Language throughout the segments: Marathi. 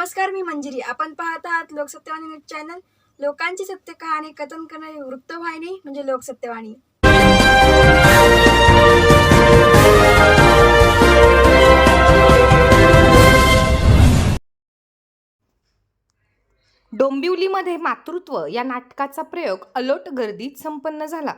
नमस्कार मी मंजिरी. आपण पाहत आहात लोकसत्यवाणी न्यूज चॅनल. लोकांची सत्य कहाणी कथन करणारी वृत्तवाहिनी म्हणजे लोकसत्यवाणी. डोंबिवलीमध्ये मातृत्व या नाटकाचा प्रयोग अलोट गर्दीत संपन्न झाला.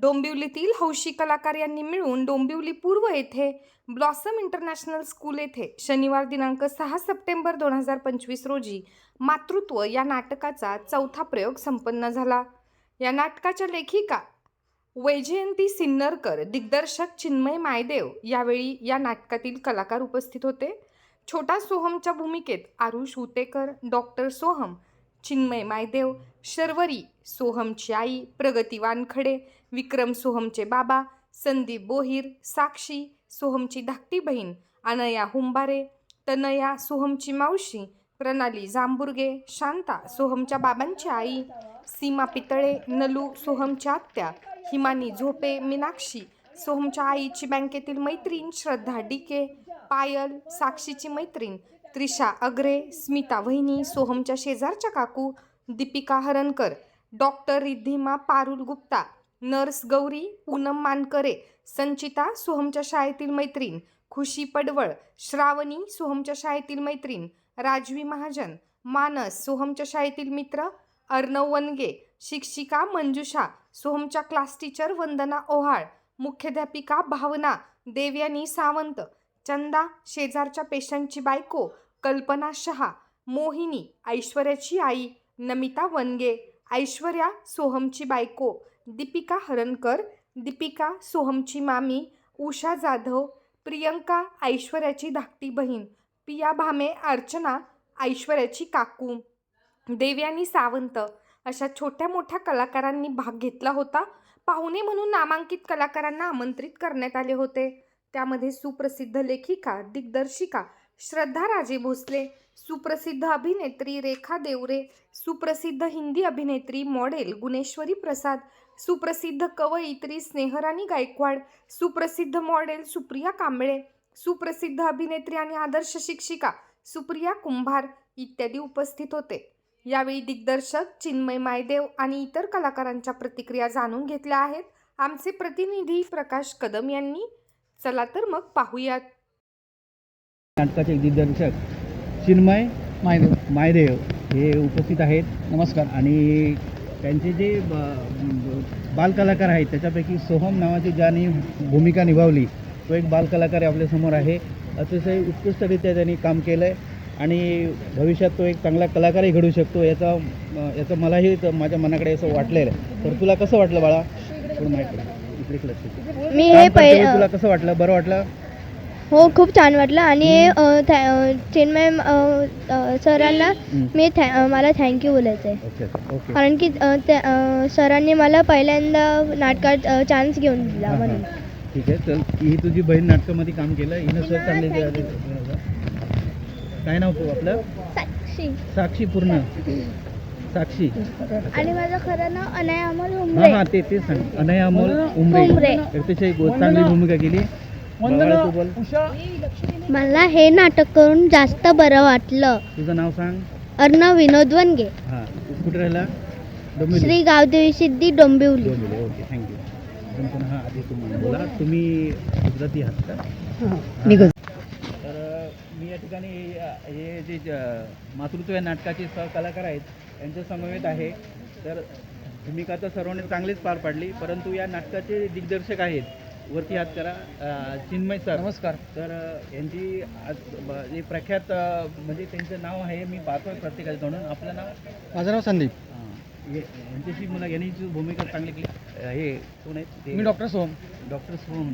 डोंबिवलीतील हौशी कलाकार यांनी मिळून डोंबिवली पूर्व येथे ब्लॉसम इंटरनॅशनल स्कूल येथे शनिवार दिनांक सहा सप्टेंबर दोन हजार पंचवीस रोजी मातृत्व या नाटकाचा चौथा प्रयोग संपन्न झाला. या नाटकाच्या लेखिका वैजयंती सिन्नरकर दिग्दर्शक चिन्मय मायदेव यावेळी या नाटकातील कलाकार उपस्थित होते. छोटा सोहमच्या भूमिकेत आरुष हुतेकर डॉक्टर सोहम चिन्मय मायदेव शर्वरी सोहमची आई प्रगती वानखडे विक्रम सोहमचे बाबा संदीप बोहीर साक्षी सोहमची धाकटी बहीण अनया हुंबारे तनया सोहमची मावशी प्रणाली जांबुर्गे शांता सोहमच्या बाबांची आई सीमा पितळे नलू सोहमच्या आत्या हिमानी झोपे मीनाक्षी सोहमच्या आईची बँकेतील मैत्रीण श्रद्धा डीके पायल साक्षीची मैत्रीण त्रिशा अग्रे स्मिता वहिनी सोहमच्या शेजारच्या काकू दीपिका हरणकर डॉक्टर रिद्धिमा पारुल गुप्ता नर्स गौरी पूनम मानकरे संचिता सोहमच्या शाळेतील मैत्रीण खुशी पडवळ श्रावणी सोहमच्या शाळेतील मैत्रीण राजवी महाजन मानस सोहमच्या शाळेतील मित्र अर्णव वनगे शिक्षिका मंजुषा सोहमच्या क्लास टीचर वंदना ओहाळ मुख्याध्यापिका भावना देवयानी सावंत चंदा शेजारच्या पेशंटची बायको कल्पना शहा मोहिनी ऐश्वर्याची आई नमिता वनगे ऐश्वर्या सोहमची बायको दीपिका हरणकर दीपिका सोहमची मामी उषा जाधव प्रियंका ऐश्वर्याची धाकटी बहीण पिया भामे अर्चना ऐश्वर्याची काकू देवयानी सावंत अशा छोट्या मोठ्या कलाकारांनी भाग घेतला होता. पाहुणे म्हणून नामांकित कलाकारांना आमंत्रित करण्यात आले होते. त्यामध्ये सुप्रसिद्ध लेखिका दिग्दर्शिका श्रद्धा राजे भोसले सुप्रसिद्ध अभिनेत्री रेखा देवरे सुप्रसिद्ध हिंदी अभिनेत्री मॉडेल गुणेश्वरी प्रसाद सुप्रसिद्ध कवयित्री स्नेहराणी गायकवाड सुप्रसिद्ध मॉडेल सुप्रिया कांबळे सुप्रसिद्ध अभिनेत्री आणि आदर्श शिक्षिका सुप्रिया कुंभार इत्यादी उपस्थित होते. यावेळी दिग्दर्शक चिन्मय मायदेव आणि इतर कलाकारांच्या प्रतिक्रिया जाणून घेतल्या आहेत. आमचे प्रतिनिधी प्रकाश कदम यांनी. चला तर मग पाहूयात. नाटकाचे दिग्दर्शक चिन्मय मायदेव मायदेव हे उपस्थित आहेत. नमस्कार. आणि त्यांचे जे बालकलाकार आहेत त्याच्यापैकी सोहम नावाची ज्याने भूमिका निभावली तो एक बालकलाकार आपल्यासमोर आहे. अतिशय उत्कृष्टरित्या त्यांनी काम केलं आहे आणि भविष्यात तो एक चांगला कलाकारही घडू शकतो याचा याचं मलाही माझ्या मनाकडे असं वाटलेलं आहे. तर तुला कसं वाटलं बाळा? थोडं माहिती इकडे. मी हे तुला कसं वाटलं? बरं वाटलं? हो खूप छान वाटलं. आणि थॅ- चिन्मय सरांना. मी थॅ मला थँक्यू बोलायचं आहे कारण की त्या- सरांनी मला पहिल्यांदा नाटकात चान्स घेऊन दिला. म्हणून. ठीक आहे चल. ही तुझी बहीण नाटकामध्ये काम केलं. हिनं सर चांगले काय नाव तू आपलं? साक्षी. साक्षी पूर्ण. साक्षी. आणि माझं खरं नाव अनया अमोल हा हा ते ते सांग. अनया अमोल उमरे. उमरे. अतिशय गो- चांगली भूमिका केली. मला हे नाटक करून जास्त बरं वाटलं. तुझं नाव सांग. अर्णव विनोद वनगे. हा तू कुठे राहिला? Dombivli. Shri Gavdevi Siddhi Dombivli. Dombivli okay thank you पुन्हा आधी तुम्हाला बोला. तुम्ही गुजराती आहात का? तर अ, मी या ठिकाणी हे जे ज- मातृत्व या नाटकाचे सहकलाकार आहेत यांच्या समवेत आहे. तर भूमिका तर सर्वांनी चांगलीच पार पाडली परंतु या नाटकाचे दिग्दर्शक आहेत वरती हात करा. चिन्मय सर. नमस्कार. तर यांची आज जे प्रख्यात म्हणजे त्यांचं नाव आहे मी पाहतोय प्रत्येकाचं तोंडून आपलं नाव? माझं नाव संदीप. यांच्याशी मला यांची भूमिका चांगली केली अ, हे कोण आहेत? ते मी doctor Soham. Doctor Soham.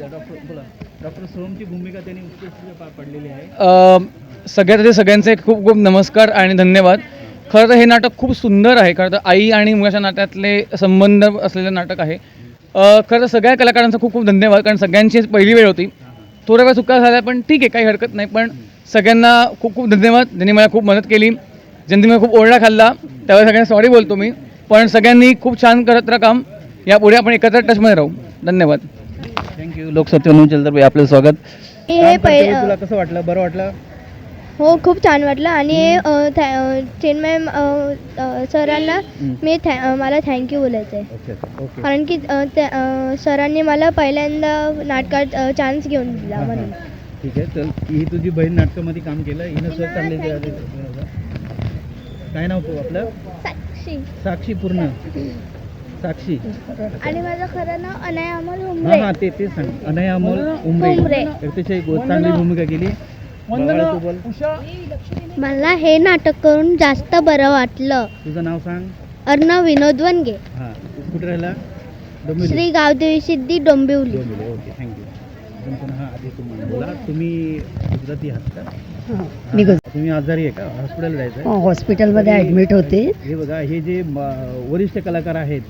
Doctor बोला. डॉक्टर सोहमची भूमिका त्यांनी उत्कृष्ट पार पडलेली आहे. सगळ्यात आधी सगळ्यांचे खूप खूप नमस्कार आणि धन्यवाद. खरं तर हे नाटक खूप सुंदर आहे खरं तर आई आणि मुलाच्या नात्यातले संबंध असलेलं नाटक आहे. खरं तर सगळ्या कलाकारांचा खूप खूप धन्यवाद कारण सगळ्यांची पहिली वेळ होती. थोड्या वेळा चुका झाल्या पण ठीक आहे काही हरकत नाही. पण सगळ्यांना खूप खूप धन्यवाद. ज्यांनी मला खूप मदत केली ज्यांनी मला खूप ओरडा खाल्ला त्यावेळी सगळ्यांना सॉरी बोलतो मी. पण सगळ्यांनी खूप छान करत राहा काम. यापुढे आपण एकत्र टचमध्ये राहू. धन्यवाद. थँक्यू लोकसत्य न्यूज चॅनलतर्फे आपलं स्वागत. हे तुला कसं वाटलं? बरं वाटलं? हो खूप छान वाटलं. आणि थॅ- चिन्मय सरांना हं. मी थॅ मला थँक्यू बोलायचं आहे कारण की त्या सरांनी मला पहिल्यांदा नाटकात चान्स घेऊन दिला हां, हां. म्हणून. ठीक आहे चल. ही तुझी बहीण नाटकामध्ये काम केलं. हिनं सर चांगले काय नाव तू आपलं? साक्षी. साक्षी पूर्ण. साक्षी. आणि माझं खरं नाव अनय अमोल हा हा ते तेच सांग. अनया अमोल उमरे. उमरे. अतिशय चांगली भूमिका केली. मला हे नाटक करून जास्त बरं वाटलं. तुझं नाव सांग. अर्णव विनोद वनगे. हां कुठे राहिला? Dombivli. Shri Gavdevi Siddhi Dombivli. Dombivli okay thank you पुन्हा आधी तुम्हाला बोला तुम्ही गुजराती आहात का? मी हां, तुम्ही आजारी आहे का? हॉस्पिटल जायचं आहे? हॉस्पिटलमध्ये ॲडमिट होते. हे बघा हे जे म, वरिष्ठ कलाकार आहेत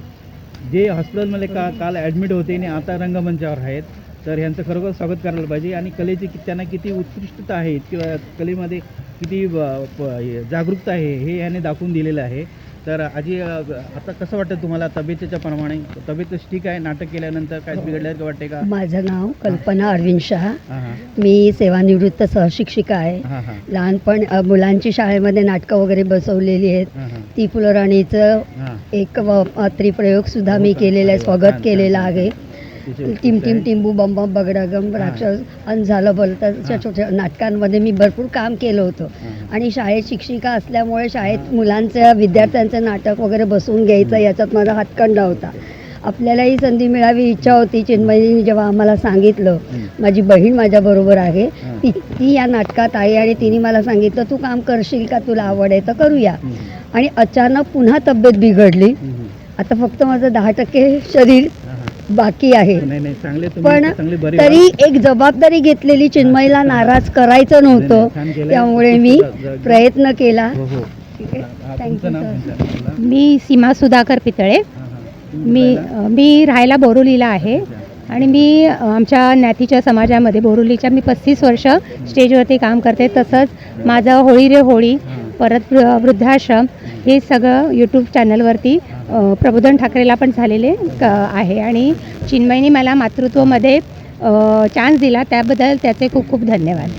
जे हॉस्पिटलमध्ये का काल ॲडमिट होते आणि आता रंगमंचावर आहेत तर ह्यांचं खरोखर स्वागत करायला पाहिजे. आणि कलेची कि- त्यांना किती उत्कृष्टता आहे किंवा कलेमध्ये किती जागरूकता आहे हे याने दाखवून दिलेलं आहे. तर आजी आता कसं वाटतं तुम्हाला? तब्येतीच्या प्रमाणे तब्येत ठीक आहे? नाटक केल्यानंतर काय बिघडल्यासारखं वाटते का? माझं नाव कल्पना अरविंद शहा. मी सेवानिवृत्त सहशिक्षिका आहे. लहानपण मुलांची शाळेमध्ये नाटकं वगैरे बसवलेली आहेत. ती फुलराणीचं एक अत्रिप्रयोग सुद्धा मी? केलेलं आहे स्वागत केलेलं. आहे. Team team. टिंबू बम बम बगडागम राक्षस अन झालं हां. छोट्या नाटकांमध्ये मी भरपूर काम केलं होतं. आणि शाळेत शिक्षिका असल्यामुळे शाळेत मुलांचं विद्यार्थ्यांचं नाटक वगैरे बसवून घ्यायचं याच्यात माझा हातखंडा होता आपल्यालाही संधी मिळावी इच्छा होती चिन्मयीने जेव्हा आम्हाला सांगितलं. माझी बहीण माझ्याबरोबर आहे. ती ती या नाटकात आहे आणि तिने मला सांगितलं तू काम करशील का तुला आवड आहे तर करूया आणि अचानक पुन्हा तब्येत बिघडली. आता फक्त माझं दहा टक्के शरीर. बाकी आहे. पण तरी. एक जबाबदारी घेतलेली चिन्मयीला नाराज करायचं नव्हतं. त्यामुळे मी प्रयत्न केला. हो हो. मी सीमा सुधाकर पितळे. मी? मी राहायला बोरुलीला आहे. आणि मी आमच्या ज्ञातीच्या समाजामध्ये बोरुलीच्या मी पस्तीस वर्ष स्टेजवरती काम करते. तसंच माझं होळी रे होळी. परत वृ- वृद्धाश्रम हे सगळं यूट्यूब चॅनलवरती प्रबोधन ठाकरेला पण झालेले क आहे. आणि चिन्मयनी मला मातृत्वमध्ये चान्स दिला. त्याबद्दल त्याचे खूप खूप धन्यवाद.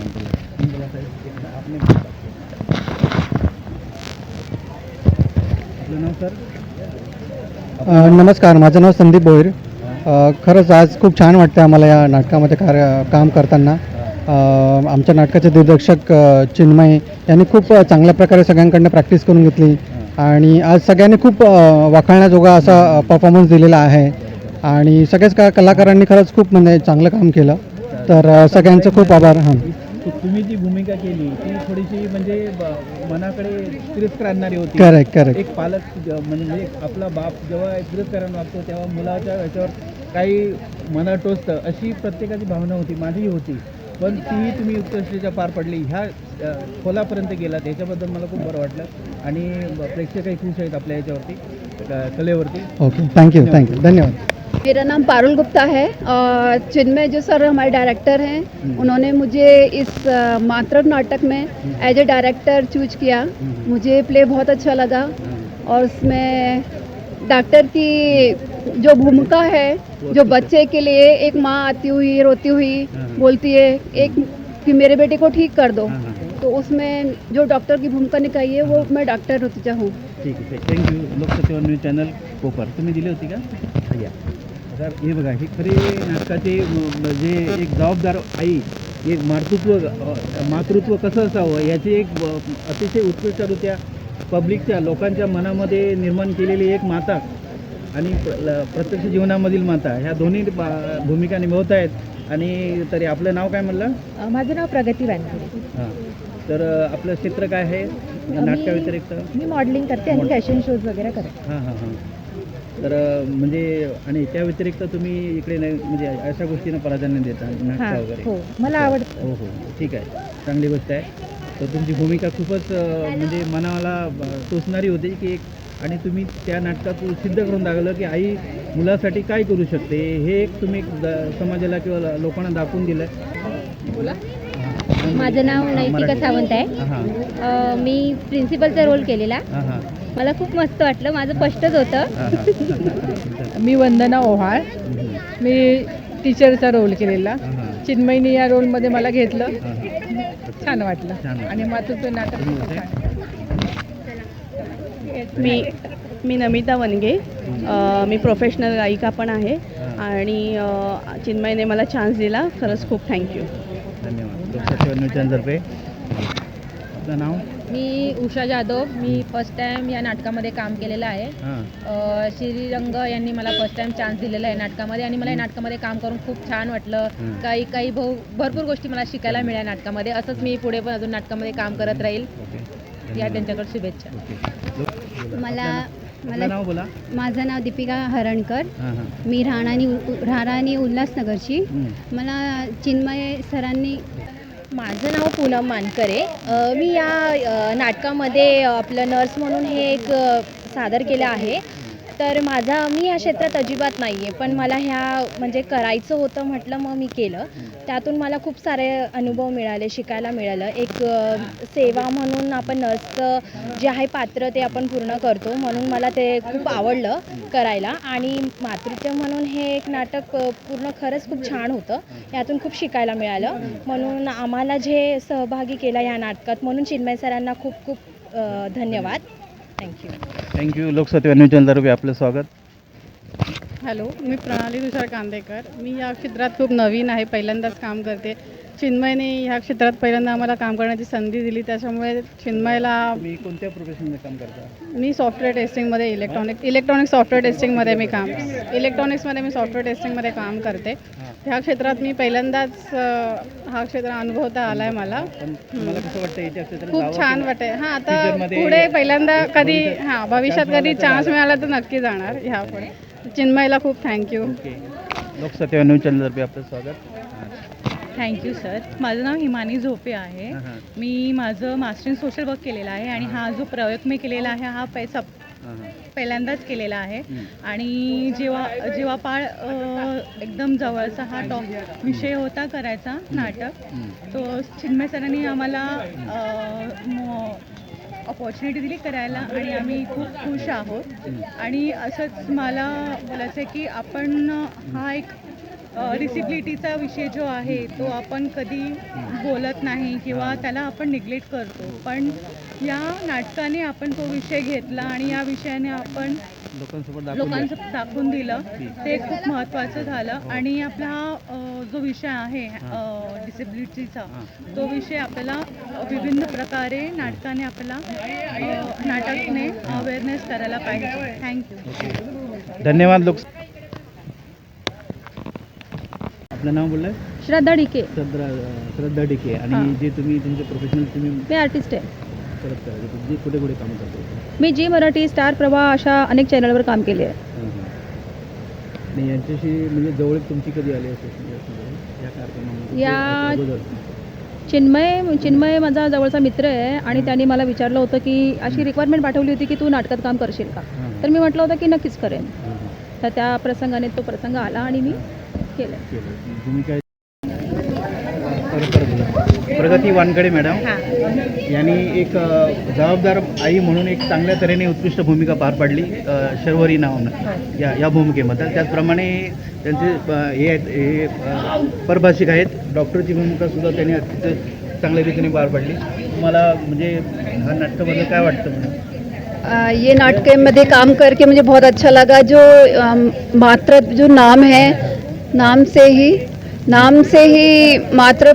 नमस्कार. माझं नाव संदीप भोईर अ, खरंच आज खूप छान वाटतं आम्हाला या नाटकामध्ये कार्य काम करताना. आमच्या नाटकाचे दिग्दर्शक चिन्मय यांनी खूप चांगल्या प्रकारे सगळ्यांकडनं प्रॅक्टिस करून घेतली. आणि आज सगळ्यांनी खूप अ, वाखाणण्याजोगा असा परफॉर्मन्स दिलेला आहे. आणि सगळ्याच का कलाकारांनी खरंच खूप म्हणजे चांगलं काम केलं. तर सगळ्यांचं खूप आभार. हां. तुम्ही जी भूमिका केली ती थोडीशी म्हणजे मनाकडे तिरस्कार आणणारी होती. करेक्ट करेक्ट एक पालक म्हणजे आपला बाप जेव्हा तिरस्कारानं वागतो तेव्हा मुलाच्या ह्याच्यावर काही मनात टोचतं अशी प्रत्येकाची भावना होती माझीही होती. पण तीही तुम्ही उत्कृष्टरित्या पार पडली. ह्या खोलापर्यंत गेला त्याच्याबद्दल मला खूप बरं वाटलं. आणि प्रेक्षकही खुश आहेत आपल्या याच्यावरती कलेवरती. ओके थँक्यू थँक्यू धन्यवाद. मेरा नाम पारुल गुप्ता है. और चिन्मय जो सर हमारे डायरेक्टर हैं। उन्होंने मुझे इस मातृ नाटक में एज ए डायरेक्टर चूज किया। मुझे प्ले बहुत अच्छा लगा. और उसमें डॉक्टर की जो भूमिका है जो बच्चे के लिए एक माँ आती हुई रोती हुई। बोलती है एक कि मेरे बेटे को ठीक कर दो। तो उसमें जो डॉक्टर की भूमिका निभाई है वो मैं डॉक्टर ऋतुजा हूँ। ठीक आहे थँक्यू लोकसत्तेवर न्यूज चॅनल कोपर। तुम्ही दिली होती का हा, या तर हे बघा हे खरे नाटकाचे जे एक जबाबदार आई एक मातृत्व मातृत्व कसं असावं याची एक अतिशय उत्कृष्टरित्या पब्लिकच्या लोकांच्या मनामध्ये निर्माण केलेली एक माता आणि प्रत्यक्ष जीवनामधील माता ह्या दोन्ही भूमिका निभावत आहेत. आणि तरी आपलं नाव काय म्हणलं? माझं नाव प्रगती वानखेडे. हां. तर आपलं क्षेत्र काय आहे? या नाटकाव्यतिरिक्त मी मॉडेलिंग करते आणि फॅशन शोज वगैरे करते. हां हां हां. तर म्हणजे आणि त्या व्यतिरिक्त तुम्ही इकडे नाही म्हणजे अशा गोष्टींना प्राधान्य देता नाटक वगैरे. हो. मला आवडतं. हो हो. ठीक आहे. चांगली गोष्ट आहे. तर तुमची भूमिका खूपच म्हणजे मनाला टोचणारी होती की एक आणि तुम्ही त्या नाटकात सिद्ध करून दाखवलं की आई मुलासाठी काय करू शकते? हे एक तुम्ही समाजाला किंवा लोकांना दाखवून दिलं माझं नाव नैतिका सावंत आहे. अ, मी प्रिन्सिपलचा रोल केलेला. मला खूप मस्त वाटलं. माझं स्पष्टच होतं. मी वंदना ओव्हाळ मी टीचरचा रोल केलेला. चिन्मयनी या रोलमध्ये मला घेतलं. छान वाटलं. छान वाटलं. आणि मातृत्व नाटक तुम्ही खूप होते? छान मी मी नमिता वनगे. मी प्रोफेशनल गायिका पण आहे. आणि अ, चिन्मयने मला चान्स दिला. खरंच खूप थँक्यू धन्यवाद. लोकसत्य न्यूज चॅनलतर्फे आपलं नाव? मी उषा जाधव. मी फर्स्ट टाईम या नाटकामध्ये काम केलेलं आहे. हां. अ, श्रीरंग यांनी मला फर्स्ट टाईम चान्स दिलेला आहे नाटकामध्ये. आणि मला या नाटकामध्ये काम करून खूप छान वाटलं. हं. काही काही भाऊ भरपूर गोष्टी मला शिकायला मिळाल्या नाटकामध्ये. असंच मी पुढे पण अजून नाटकामध्ये काम करत राहील. ओके. या धन्यवाद. त्यांच्याकडे शुभेच्छा. ओके. लोक- बोला. मला मला नाव बोला. माझं नाव दीपिका हरणकर. हां हां. मी राहणानी राहणानी उल्हासनगरची. हं. मला चिन्मय सरांनी माझं नाव पूनम मानकरे. अ, मी या अ, नाटकामध्ये आपलं नर्स म्हणून हे एक अ, सादर केलं आहे. तर माझा मी या क्षेत्रात अजिबात नाही आहे पण मला ह्या म्हणजे करायचं होतं म्हटलं मग मी केलं. त्यातून मला खूप सारे अनुभव मिळाले शिकायला मिळालं. एक सेवा म्हणून आपण नर्सचं जे आहे पात्र ते आपण पूर्ण करतो म्हणून मला ते खूप आवडलं करायला. आणि मातृत्व म्हणून हे एक नाटक पूर्ण खरंच खूप छान होतं. यातून खूप शिकायला मिळालं. म्हणून आम्हाला जे सहभागी केला या नाटकात म्हणून चिन्मय सरांना खूप खूप धन्यवाद. Thank you thank you Lokasatya news चॅनलतर्फे आपलं स्वागत. हॅलो मी प्रणाली तुषार कांदेकर. मी या क्षेत्रात खूप नवीन आहे पहिल्यांदाच काम करते. चिन्मयने ह्या क्षेत्रात पहिल्यांदा आम्हाला काम करण्याची संधी दिली. त्याच्यामुळे चिन्मयला तुम्ही कोणत्या प्रोफेशनमध्ये काम करता? मी सॉफ्टवेअर टेस्टिंगमध्ये इलेक्ट्रॉनिक इलेक्ट्रॉनिक सॉफ्टवेअर टेस्टिंगमध्ये मी काम इलेक्ट्रॉनिक्समध्ये मी सॉफ्टवेअर टेस्टिंगमध्ये काम करते. ह्या क्षेत्रात मी पहिल्यांदाच हा क्षेत्र अनुभवता आला आहे मला खूप छान वाटते हां आता पुढे पहिल्यांदा कधी हां भविष्यात कधी चान्स. मिळाला तर नक्की जाणार ह्या पुढे. चिन्मयला खूप thank you okay. Lokasatya news चॅनलतर्फे आपलं स्वागत. थँक्यू सर माझं नाव हिमानी झोपे आहे. मी माझं मास्टर इन सोशल वर्क केलेलं आहे आणि हा जो प्रयोग मी केलेला आहे हा पैसा पहिल्यांदाच केलेला आहे. आणि जेव्हा जेव्हा पाळ एकदम जवळचा हा टॉप विषय होता करायचा नाटक. तो चिन्मय सरांनी आम्हाला अपॉर्च्युनिटी दिली करायला आणि आम्ही खूप खुश आहोत. आणि असंच मला बोलायचं आहे की आपण हा एक डिसिप्लिटीचा विषय जो आहे तो आपण कधी बोलत नाही किंवा त्याला आपण निग्लेक्ट करतो. पण या नाटकाने आपण तो विषय घेतला आणि या विषयाने आपण दाखवून. लोकांचं दाखवून दिलं. ते खूप महत्त्वाचं झालं. आणि आपला हा जो विषय आहे डिसेबिलिटीचा तो विषय आपल्याला विभिन्न प्रकारे नाटकाने आपल्याला नाटकने अवेअरनेस करायला पाहिजे. थँक्यू धन्यवाद लोक आपलं नाव बोललं श्रद्धा डिके श्रद्धा श्रद्धा डिके आणि जे तुम्ही तुमचे प्रोफेशनल तुम्ही मी आर्टिस्ट आहे. तुम्ही कुठे कुठे काम करतो? मी जी मराठी स्टार प्रवाह अशा अनेक चॅनलवर काम केले आहे. यांच्याशी म्हणजे जवळ तुमची कधी आली असेल? या. चिन्मय चिन्मय माझा जवळचा मित्र आहे आणि त्यांनी मला विचारलं होतं की अशी रिक्वायरमेंट पाठवली होती की तू नाटकात काम करशील का? तर मी म्हटलं होतं की नक्कीच करेन. तर त्या प्रसंगाने तो प्रसंग आला आणि मी केलं केलं भूमिका परत परत बोला. प्रगती वानकडे मॅडम. यांनी एक जबाबदार आई म्हणून एक चांगल्या तऱ्हेने उत्कृष्ट भूमिका पार पाडली शर्वरी नावानं. या या भूमिकेबद्दल. त्याचप्रमाणे त्यांचे हे आहेत हे परभाषिक आहेत. डॉक्टरची भूमिका सुद्धा त्यांनी अतिशय चांगल्या रीतीने पार पाडली. तुम्हाला म्हणजे ह्या नाटकाबद्दल काय वाटतं आ, ये नाटक में काम करके मुझे बहुत अच्छा लगा. जो मात्र जो नाम है नाम से ही नाम से ही मात्र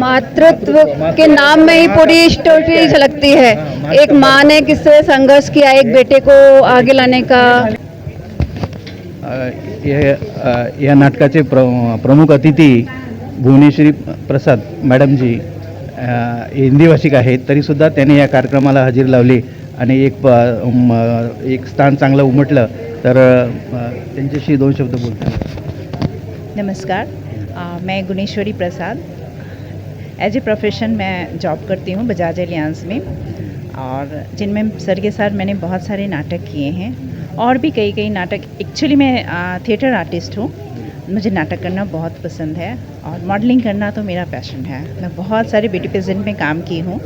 मातृत्व के नाम में ही पूरी स्टोरी झलकती है। एक माँ ने किससे संघर्ष किया एक बेटे को आगे लाने का? या नाटकाचे प्र प्रमुख अतिथी भुवनेश्वरी प्रसाद मॅडमजी हिंदी भाषिक आहेत तरीसुद्धा त्यांनी या कार्यक्रमाला हजेरी लावली आणि एक एक स्थान चांगलं उमटलं. तर त्यांच्याशी दोन शब्द बोलतात नमस्कार। अ, मैं Guneshwari Prasad. As a profession मैं जॉब करती हूँ बजाज एलियांस में। और जिनमें सर के साथ मैंने बहुत सारे नाटक किए हैं। और भी कई कई नाटक। एक्चुअली मैं थिएटर आर्टिस्ट हूँ। मुझे नाटक करना बहुत पसंद है। और मॉडलिंग करना तो मेरा पैशन है। मैं बहुत सारे ब्यूटी पेजेंट में काम की हूँ।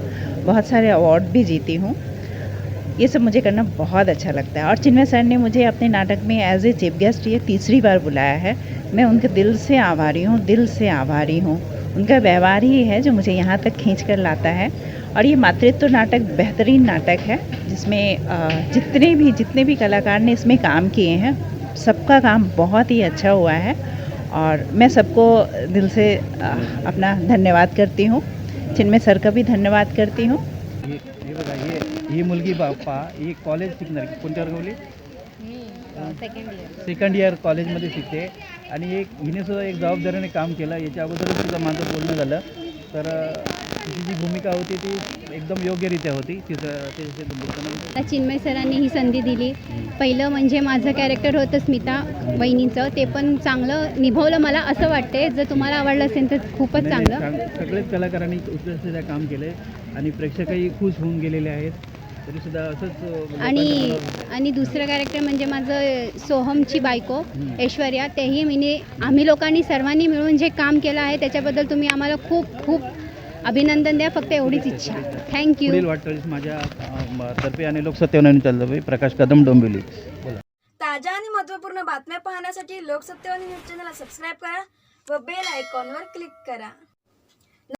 बहुत सारे अवार्ड भी जीती हूँ। ये सब मुझे करना बहुत अच्छा लगता है। और चिन्मय सर ने मुझे अपने नाटक में एज ए चीफ गेस्ट ये तीसरी बार बुलाया है। मैं उनके दिल से आभारी हूँ, दिल से आभारी हूँ। उनका व्यवहार ही है जो मुझे यहाँ तक खींच कर लाता है। और ये मातृत्व नाटक बेहतरीन नाटक है, जिसमें जितने भी जितने भी कलाकार ने इसमें काम किए हैं, सबका काम बहुत ही अच्छा हुआ है। और मैं सबको दिल से अपना धन्यवाद करती हूँ। चिन्मय सर का भी धन्यवाद करती हूँ। हे मुलगी बाप्पा ही कॉलेज शिकणार कोणत्या वर्गावली सेकंड इयर कॉलेजमध्ये शिकते. आणि एक हिने सुद्धा एक जबाबदारीने काम केलं. याच्या अगोदरच सुद्धा माझं बोलणं झालं. तर तिची जी भूमिका होती ती एकदम योग्यरित्या होती. तिचं ते चिन्मय सरांनी ही संधी दिली. पहिलं म्हणजे माझं कॅरेक्टर होतं स्मिता वहिनीचं. ते पण चांगलं निभवलं मला असं वाटते जर तुम्हाला आवडलं असेल तर खूपच चांगलं. सगळेच कलाकारांनी उत्कृष्टरित्या काम केले आणि प्रेक्षकही खुश होऊन गेलेले आहेत. लोकांचं आणि आणि दुसरं कॅरेक्टर म्हणजे माझं सोहमची बायको ऐश्वर्या तेही मीने आम्ही लोकांनी सर्वांनी मिळून जे काम केलं आहे त्याच्याबद्दल तुम्ही आम्हाला खूप खूप अभिनंदन द्या फक्त एवढीच इच्छा. थँक्यू वाटचालीस माझ्या तर्फे आणि लोकसत्तेवर प्रकाश कदम डोंबिवली. बोला. ताज्या आणि महत्त्वपूर्ण बातम्या पाहण्यासाठी लोकसत्तेवाणी न्यूज चॅनलला सबस्क्राईब करा व बेल आयकॉनवर क्लिक करा.